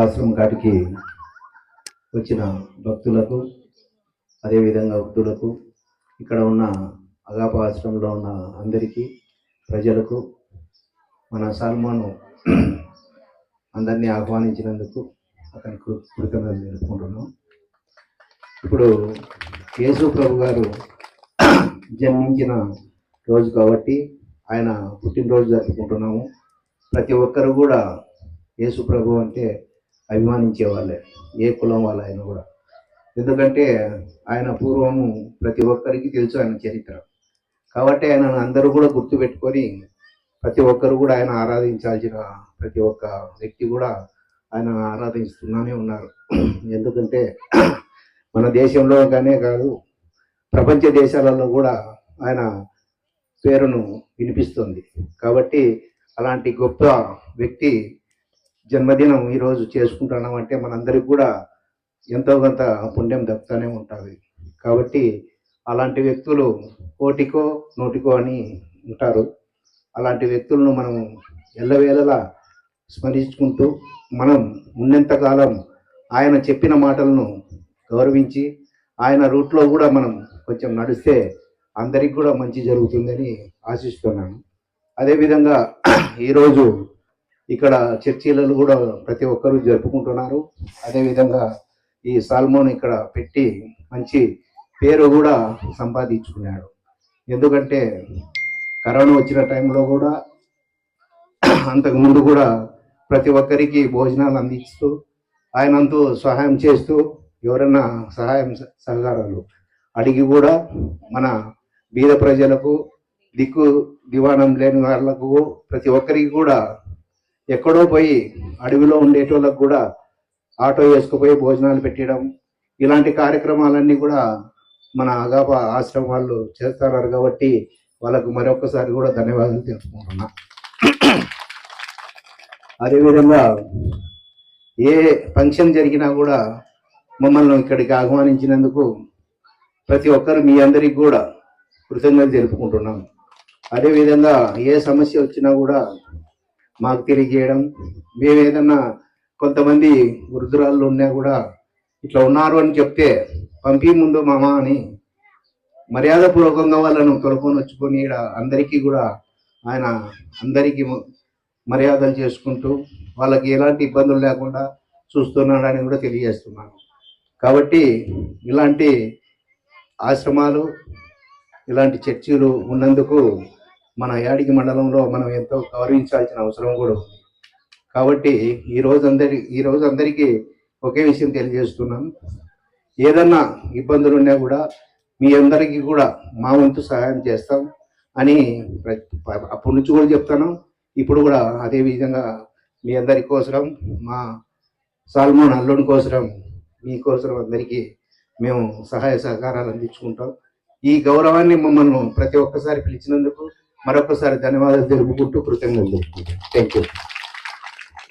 ఆశ్రమం కాటికి వచ్చిన భక్తులకు అదేవిధంగా వృద్ధులకు ఇక్కడ ఉన్న అగాప ఆశ్రమంలో ఉన్న అందరికీ ప్రజలకు మన సల్మాను అందరినీ ఆహ్వానించినందుకు అతనికి కృ- కృతజ్ఞతలు తెలుపుకుంటున్నాం. ఇప్పుడు యేసు ప్రభు గారు జన్మించిన రోజు కాబట్టి ఆయన పుట్టినరోజు జరుపుకుంటున్నాము. ప్రతి ఒక్కరు కూడా యేసు ప్రభు అంటే అభిమానించే వాళ్ళే ఏ కులం వాళ్ళ ఆయన కూడా. ఎందుకంటే ఆయన పూర్వము ప్రతి ఒక్కరికి తెలుసు ఆయన చరిత్ర. కాబట్టి ఆయన అందరూ కూడా గుర్తుపెట్టుకొని ప్రతి ఒక్కరు కూడా ఆయన ఆరాధించాల్సిన ప్రతి ఒక్క వ్యక్తి కూడా ఆయన ఆరాధిస్తూనే ఉన్నారు. ఎందుకంటే మన దేశంలోగానే కాదు ప్రపంచ దేశాలలో కూడా ఆయన పేరును వినిపిస్తుంది. కాబట్టి అలాంటి గొప్ప వ్యక్తి జన్మదినం ఈరోజు చేసుకుంటున్నాం అంటే మనందరికి కూడా ఎంతో కొంత పుణ్యం దక్కుతూనే ఉంటుంది. కాబట్టి అలాంటి వ్యక్తులు కోటికో నోటికో అని ఉంటారు. అలాంటి వ్యక్తులను మనం ఎల్లవేళలా స్మరించుకుంటూ మనం ఉన్నంతకాలం ఆయన చెప్పిన మాటలను గౌరవించి ఆయన రూట్లో కూడా మనం కొంచెం నడిస్తే అందరికి కూడా మంచి జరుగుతుందని ఆశిస్తున్నాను. అదేవిధంగా ఈరోజు ఇక్కడ చర్చిలలో కూడా ప్రతి ఒక్కరూ జరుపుకుంటున్నారు. అదేవిధంగా ఈ సాల్మోన్ ఇక్కడ పెట్టి మంచి పేరు కూడా సంపాదించుకున్నాడు. ఎందుకంటే కరోనా వచ్చిన టైంలో కూడా అంతకుముందు కూడా ప్రతి ఒక్కరికి భోజనాలు అందిస్తూ ఆయనంతో సహాయం చేస్తూ ఎవరన్నా సహాయం సహకారాలు అడిగి కూడా మన బీద ప్రజలకు దిక్కు దివాణం లేని వాళ్ళకు ప్రతి ఒక్కరికి కూడా ఎక్కడో పోయి అడవిలో ఉండేటోళ్ళకు కూడా ఆటో వేసుకుపోయి భోజనాలు పెట్టడం ఇలాంటి కార్యక్రమాలన్నీ కూడా మన అగాప ఆశ్రమం వాళ్ళు చేస్తున్నారు కాబట్టి వాళ్ళకు మరొకసారి కూడా ధన్యవాదాలు తెలుసుకుంటున్నా అదేవిధంగా ఏ ఫంక్షన్ జరిగినా కూడా మమ్మల్ని ఇక్కడికి ఆహ్వానించినందుకు ప్రతి ఒక్కరు మీ అందరికి కూడా కృతజ్ఞతలు తెలుపుకుంటున్నాం. అదేవిధంగా ఏ సమస్య వచ్చినా కూడా మాకు తెలియజేయడం. మేము ఏదన్నా కొంతమంది వృద్ధురాళ్ళు ఉన్నా కూడా ఇట్లా ఉన్నారు అని చెప్తే పంపి ముందు మామ అని మర్యాదపూర్వకంగా వాళ్ళను తొలకొని వచ్చుకొని ఈడ అందరికీ కూడా ఆయన అందరికీ మర్యాదలు చేసుకుంటూ వాళ్ళకి ఎలాంటి ఇబ్బందులు లేకుండా చూస్తున్నాడని కూడా తెలియజేస్తున్నాను. కాబట్టి ఇలాంటి ఆశ్రమాలు ఇలాంటి చర్చిలు ఉన్నందుకు మన యాడికి మండలంలో మనం ఎంతో గౌరవించాల్సిన అవసరం కూడా ఉంది. కాబట్టి ఈ రోజు అందరి ఈ రోజు అందరికీ ఒకే విషయం తెలియజేస్తున్నాం ఏదన్నా ఇబ్బందులు ఉన్నా కూడా మీ అందరికీ కూడా మా వంతు సహాయం చేస్తాం అని అప్పటి నుంచి కూడా చెప్తాను. ఇప్పుడు కూడా అదే విధంగా మీ అందరి కోసరం మా సాల్మోన్ అల్లుని కోసరం మీకోసరం అందరికీ మేము సహాయ సహకారాలు అందించుకుంటాం. ఈ గౌరవాన్ని మమ్మల్ని ప్రతి ఒక్కసారి పిలిచినందుకు మరొకసారి ధన్యవాదాలు తెలుపుకుంటూ కృతజ్ఞతలు తెలుపుకుంటాను థ్యాంక్ యూ